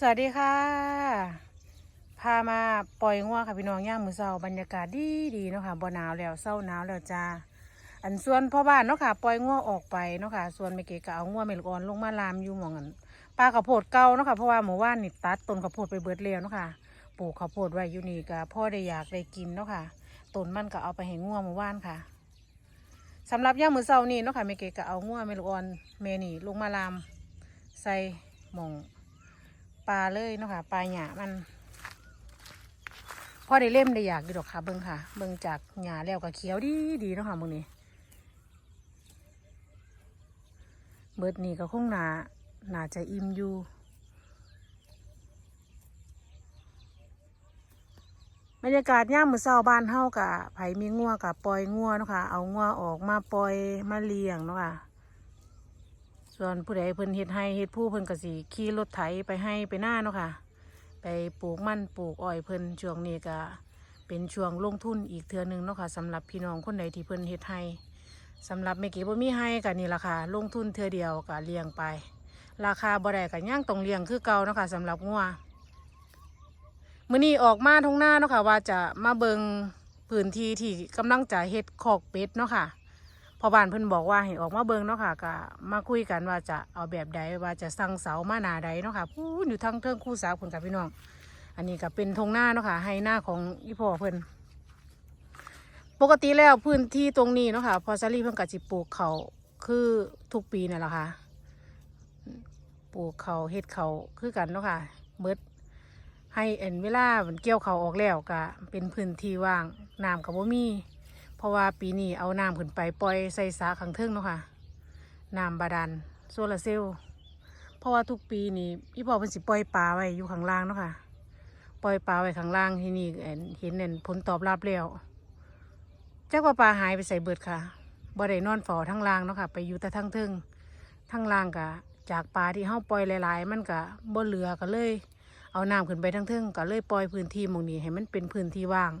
สวัสดีค่ะ พามาปล่อยงัวค่ะพี่น้องย่ามมือเศร้าบรรยากาศดีดีเนาะค่ะบ่หนาวแล้วเศร้าหนาวแล้วจ้าอันส่วนพ่อบ้านเนาะค่ะปล่อยงัวออกไปเนาะค่ะส่วนเมเกก็เอางัวเมลกอนลงมาลามอยู่หมองกันปลาข้าวโพดเก่าเนาะค่ะเพราะว่าหมู่ว่านนี่ตัดต้นข้าวโพดไปเบิดแล้วเนาะค่ะปลูกข้าวโพดไว้อยู่นี่ก็พ่อได้อยากได้กินเนาะค่ะต้นมันก็เอาไปให้งัวหมู่ว่านค่ะสำหรับย่ามมือเศร้านี่เนาะค่ะเมเกก็เอางัวเมลกอนเมนี่ลงมาลามใส่หมอง ปลาเลยเนาะค่ะปลาหยามันพ่อได้เล่มได้อยากดีดอกค่ะ เบิ้งค่ะ เบิ้งจากหยาแล้วก็เขียวดีดีเนาะค่ะมึงนี้เบิดนี่ก็คงหนาหนาจะอิ่มอยู่บรรยากาศย่ามมือเช้าบ้านเฮากะไผมีงัวกะปล่อยงัวเนาะค่ะเอางัวออกมาปล่อยมาเลี้ยงเนาะค่ะ ส่วนผู้ใดเพิ่นเฮ็ดให้เฮ็ดผู้เพิ่นก็สิขี่รถไถไปให้ไปหน้าเนาะค่ะ ไปปลูกมันปลูกอ้อยเพิ่นช่วงนี้ก็เป็นช่วงลงทุนอีกเทื่อหนึงเนาะค่ะสำหรับพี่น้องคนใดที่เพิ่นเฮ็ดให้สำหรับเมกี้บ่มีให้ก็นี่ล่ะค่ะลงทุนเทื่อเดียวก็เลี้ยงไป ราคาบ่ได้ก็ยังต้องเลี้ยงคือเก่าเนาะค่ะสำหรับงัวมื้อนี้ออกมาทงหน้าเนาะค่ะว่าจะมาเบิงพื้นที่ที่กำลังจะเฮ็ดคอกเป็ดเนาะค่ะ อบ้านเพิ่นบอกว่าให้ออกมาเบิ่งเนาะค่ะก็มาคุยกันว่าจะเอาแบบใดว่าจะสั่งเสามาหนาใดเนาะค่ะพูดอยู่ทั้งเทิงคู่สาวเพิ่นกับพี่น้อง อันนี้ก็เป็นทงหน้าเนาะค่ะให้หน้าของอีพ่อเพิ่นปกติแล้วพื้นที่ตรงนี้เนาะค่ะพอซารีเพิ่นก็สิปลูกเขาคือทุกปีนั่นแหละค่ะปลูกเขาเฮ็ดเขาคือกันเนาะค่ะเบิดให้เอ็นเวลามันเกี่ยวเขาออกแล้วก็เป็นพื้นที่ว่างน้ำกับบ่มี ราะว่าปีนี้เอาน้ำขึ้นไปปล่อยใส่สาขังเทิงเนาะค่ะน้ำบาดาลโซลารเซลล์เพราะว่าทุกปีนี่พี่พ่อเพิ่นสิปล่อยปลาไว้อยู่ข้างล่างเนาะค่ะปล่อยปลาไว้ข้างล่างที่นี่เห็นเห็นผลตอบรับแล้วจักว่าปลาหายไปใส่เบิดค่ะบ่ได้นอนฝ้าทั้งล่างเนาะค่ะ ไปอยู่แต่ทั้งเทิงทั้งล่างกะจากปลาที่เฮาปล่อยหลาย ๆ มันกะบ่เหลือก็เลย เอาน้ำขึ้นไปทั้งเทิงก็เลยปล่อยพื้นที่มองนี้ให้มันเป็นพื้นที่ว่าง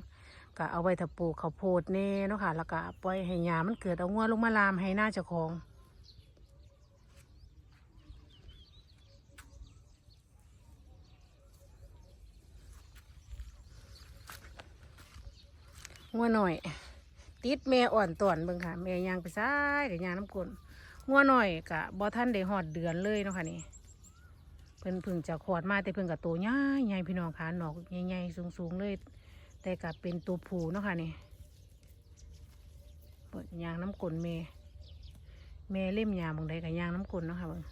ก็เอาไว้ถ้าปลูกข้าวโพดแน่เนาะค่ะ แล้วก็ปล่อยให้หญ้ามันเกิดเอางัวลงมาลามให้หน้าเจ้าของงัวหน่อย ติดแม่อ่อนต่อนเบิ่งค่ะแม่ยางไปซ้ายกับยางน้ำกลนงัวหน่อยกะบ่ท่านได้หอดเดือนเลยเนาะค่ะนี่เพิ่นเพึ่งจะขวดมาแต่เพิ่งกับตัวใหญ่ใหญ่พี่น้องขาหนอกใหญ่ๆสูงๆเลย แต่กับเป็นตัวผูเนาะค่ะนี่เปิดยางน้ำกลนเมเมเล่มยางบางใดกับยางน้ำกลนเนาะค่ะเบิ่ง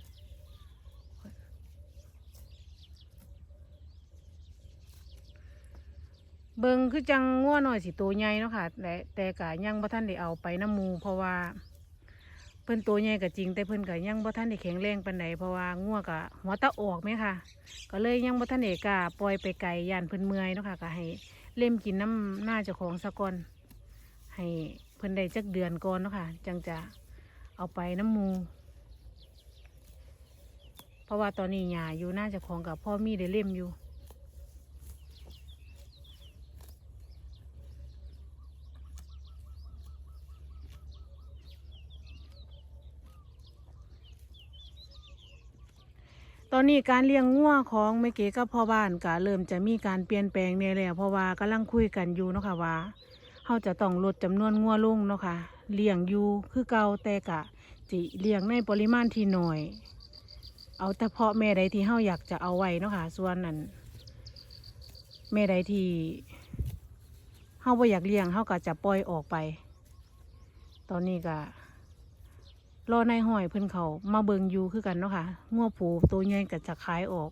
เบิ่งคือจังง่วหน่อยสิตัวใหญ่เนาะค่ะ แต่แต่กะยังบ่ท่านได้เอาไปน้ำมูเพราะว่า เพิ่นตัวใหญ่ก็จริง แต่เพิ่นก็ยังบ่ท่านได้แข็งแรงปานใดเพราะว่างัวก็หัวตะออกไหมค่ะ ก็เลยยังบ่ท่านได้กล้าปล่อยไปไกลย่านเพิ่นเมื่อยเนาะค่ะก็ให้ เล่มกินน้ำหน้าเจ้าของสะก่อน ให้เพิ่นได้จักเดือนก่อนเนาะค่ะ จังจะเอาไปน้ำมู เพราะว่าตอนนี้หยาอยู่หน้าเจ้าของกับพ่อมีได้เล่มอยู่ อนนี้การเลี้ยงงัวของแม่เก๋กับพ่อบ้านก็เริ่มจะมีการเปลี่ยนแปลงในแล้วเพราะว่ากำลังคุยกันอยู่เนาะค่ะว่าเขาจะต้องลดจำนวนงัวลงเนาะค่ะเลี้ยงอยู่คือเก่าแต่กะจิเลี้ยงในปริมาณที่น้อย เอาแต่เพาะแม่ใดที่เขาอยากจะเอาไว้เนาะค่ะส่วนนั้นแม่ใดที่เขาบ่อยากเลี้ยงเขาก็จะปล่อยออกไป ตอนนี้ก็ รอในายห้อยเพิ่นเขามาเบิงอยู่คือกันเนาะค่ะงัวผูตัวใหญ่ก็จะขายออก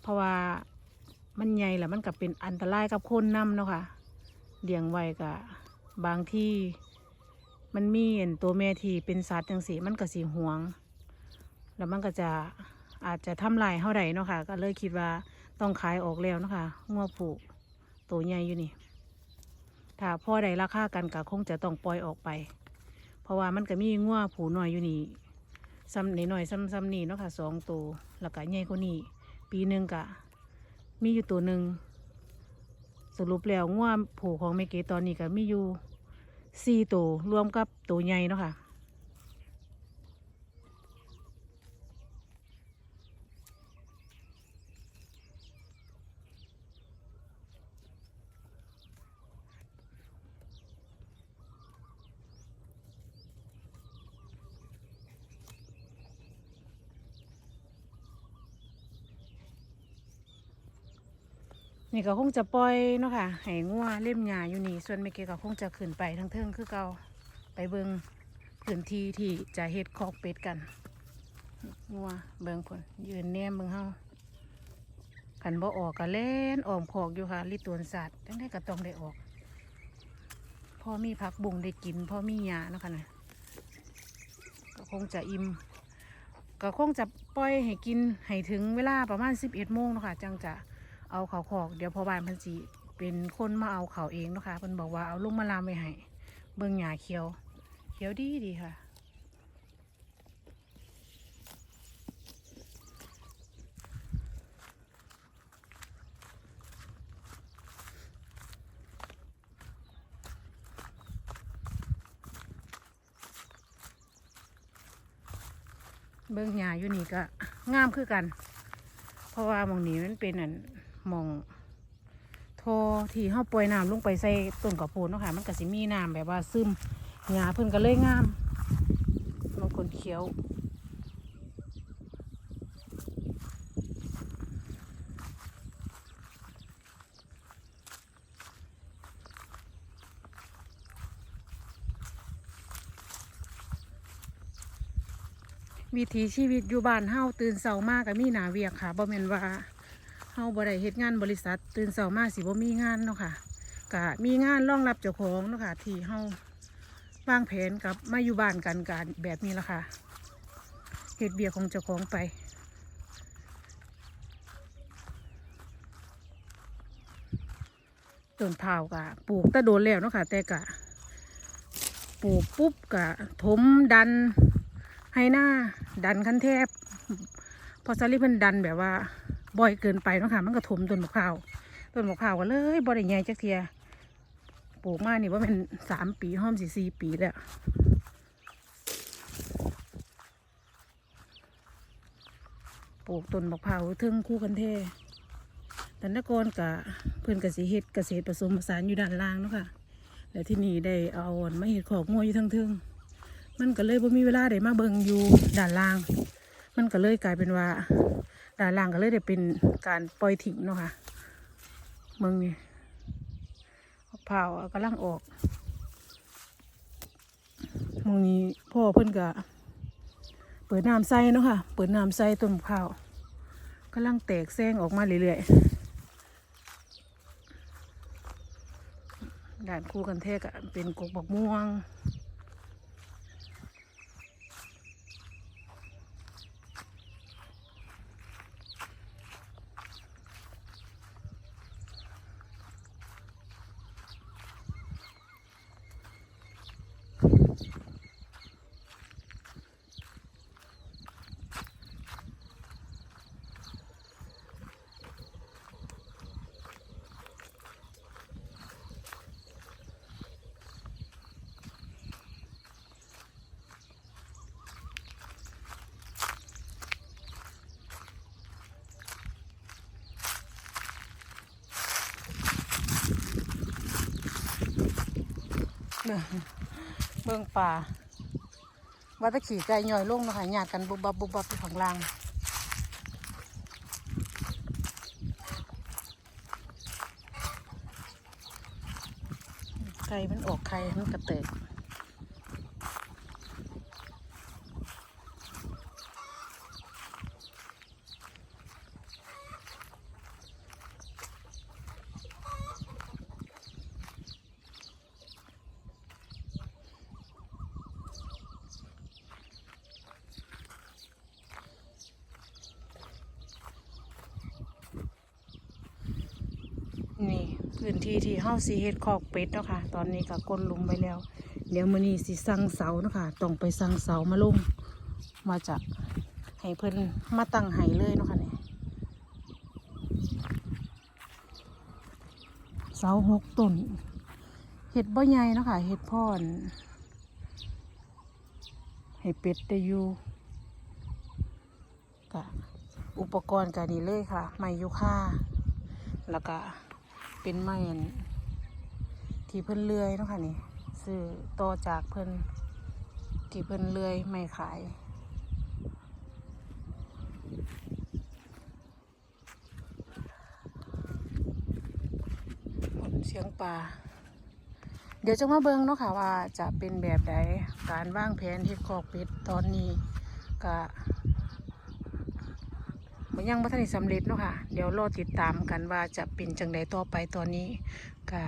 เพราะว่ามันใหญ่แหละมันก็เป็นอันตรายกับคนนำเนาะค่ะเลี้ยงไว้ก็บางที่มันมีเห็นตัวแม่ที่เป็นสัตว์จังสีมันก็สีหวง แล้วมันก็จะอาจจะทำลายเท่าใดเนาะค่ะก็เลยคิดว่าต้องขายออกแล้วเนาะค่ะงัวผูตัวใหญ่อยู่นี่ถ้าพ่อใดราคากันก็คงจะต้องปล่อยออกไป เพราะว่ามันก็มีงัวผูน่อยอยู่นี่ซ้ำนหน่อยซ้ำซ้ำนี่เนาะค่ะสองตัวแล้วก็ใหญ่กว่านี้ปีหนึ่งกะ มีอยู่ตัวหนึ่งสรุปแล้วงัวผูของเมเกตอนนี้ก็มีอยู่สี่ตัวรวมกับตัวใหญ่เนาะค่ะ นี่ก็คงจะปล่อยเนาะค่ะให้งัวเล่มหญ้าอยู่นี่ ส่วนแม่เกก็คงจะขึ้นไปทั้งเทิงคือเก่าไปเบิงพื้นที่ที่จะเฮ็ดคอกเป็ดกันงัวเบิงคนยืนแนมเบิงเฮาขันบ่ออกก็เล่นอ้อมคอกอยู่ค่ะลิตวนสัตว์จังได้ก็ต้องได้ออกพอมีผักบุ้งได้กินพอมีหญ้าเนาะค่ะนะก็คงจะอิ่มก็คงจะปล่อยให้กินให้ถึงเวลาประมาณ 11โมงเนาะค่ะจังจะ เอาเขาขอกเดี๋ยวพอบานพันจีเป็นคนมาเอาเขาเองนะคะเพิ่นบอกว่าเอาลุงมาลามไว้ให้เบิ่งหญ้าเขียว เขียวดีดีค่ะ เบิ่งหญ้าอยู่นี่ก็งามคือกัน เพราะว่ามองนี้มันเป็นอัน มองโทที่เฮาปล่อยน้ำลงไปใส่ต้นกระโพนเนาะค่ะ มันก็สิมีน้ำแบบว่าซึมหญ้าเพิ่นก็เลยงามบางคนเขียววิถีชีวิตอยู่บ้านเฮาตื่นเช้ามากก็มีหนาเวียกค่ะบ่แม่นว่าาบ่ได้เฮ็ดงานบริษัท ตื่นเช้ามาสิบ่มีงานเนาะค่ะก็มีงานรองรับเจ้าของเนาะค่ะที่เฮาวางแผนกับมาอยู่บ้านกันการแบบนี้ละค่ะเฮ็ดเบียกของเจ้าของไปต้นเผากะปลูกตะโดนแล้วเนาะค่ะแต่กะปลูกปุ๊บกะถมดันให้หน้าดันคันแทบ พอซาลิเพิ่นดันแบบว่า บ่อยเกินไปเนาะค่ะ มันก็ถมต้นมะพร้าวต้นมะพร้าวก็เลยบ่ได้ใหญ่จักเทียปลูกมานี่ว่าเป็นสามปีห้อมสี่สี่ปีแล้วปลูกต้นมะพร้าวทึ่งคู่กันแท้แต่นกรกะเพิ่อนกสิเฮ็ดเกษตรผสมผสานอยู่ด้านล่างเนาะค่ะแล้วที่นี่ได้เอาอนมาเฮ็ดขอกงัวอยู่ทั้งทึงมันก็เลยบ่มีเวลาได้มาเบิ่งอยู่ด้านล่าง มันก็เลยกลายเป็นว่า ด้านล่างก็เลยได้เป็นการปล่อยทิ้งเนาะค่ะเมืองนี่มะพร้าวกำลังออกมองนี้พ่อเพิ่นก็เปิดน้ำใส่เนาะค่ะ เปิดน้ำใส่ต้นมะพร้าวกำลังแตกแซงออกมาเรื่อยๆด่านคู่กันแท้ก็เป็นกกบักม่วง เบิ่งเบิ่งป่าว่าตะขี่ไก่ย่อยลงนะคะหยาดกันบุบบับบุบบับอยู่ข้างล่างไก่มันออกไข่มันกระเตก นี่พื้นที่ที่เฮาสีเฮ็ดคอกเป็ดเนาะค่ะ ตอนนี้ก็ก้นลงไปแล้ว เดี๋ยวมื้อนี้สิสั่งเสาเนาะค่ะต้องไปสั่งเสามาลงมาจะให้เพิ่นมาตั้งให้เลยเนาะค่ะนี่เสาหกต้นเห็ดบ่ใหญ่เนาะค่ะเห็ดพ่อนให้เป็ดได้อยู่กะอุปกรณ์กะนี่เลยค่ะไม้ยูค่าแล้วก็ เป็นไม้ที่เพิ่นเลื่อยเนาะค่ะนี่ซื้อต่อจากเพิ่นที่เพิ่นเลื่อยไม่ขายเสียงป่า เดี๋ยวจะมาเบิ่งเนาะค่ะว่าจะเป็นแบบใดการวางแผนเฮ็ดคอกเป็ดตอนนี้ก็ มันยังบ่ทันได้สำเร็จเนาะค่ะ เดี๋ยวรอติดตามกันว่าจะเป็นจังใดต่อไปตอนนี้ก็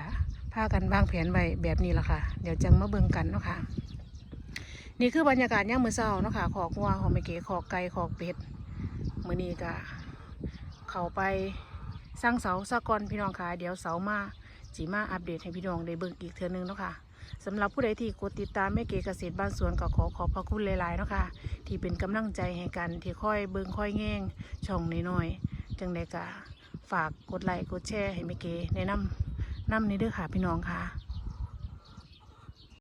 พากันวางแผนไว้แบบนี้ละค่ะ เดี๋ยวจังมาเบิ่งกันเนาะค่ะ นี่คือบรรยากาศย่ามมื้อเช้าเนาะค่ะ ขอกัวของแม่เก๋ขอกไก่ขอกเป็ดมือนี้ก็เข้าไปสร้างเสาสะกอนพี่น้องค่ะ เดี๋ยวเสามาจีมาอัปเดตให้พี่น้องได้เบิ่งอีกเทือนึงเนาะค่ะ สำหรับผู้ใดที่กดติดตามแม่เก๋เกษตรบ้านสวนก็ขอขอบพระคุณหลายๆเนาะค่ะที่เป็นกำลังใจให้กันที่ค่อยเบิ่งค่อยแง่งช่องน้อยๆจังใดก็ฝากกดไลค์กดแชร์ให้แม่เก๋แนะนำนำในเด้อค่ะพี่น้องค่ะ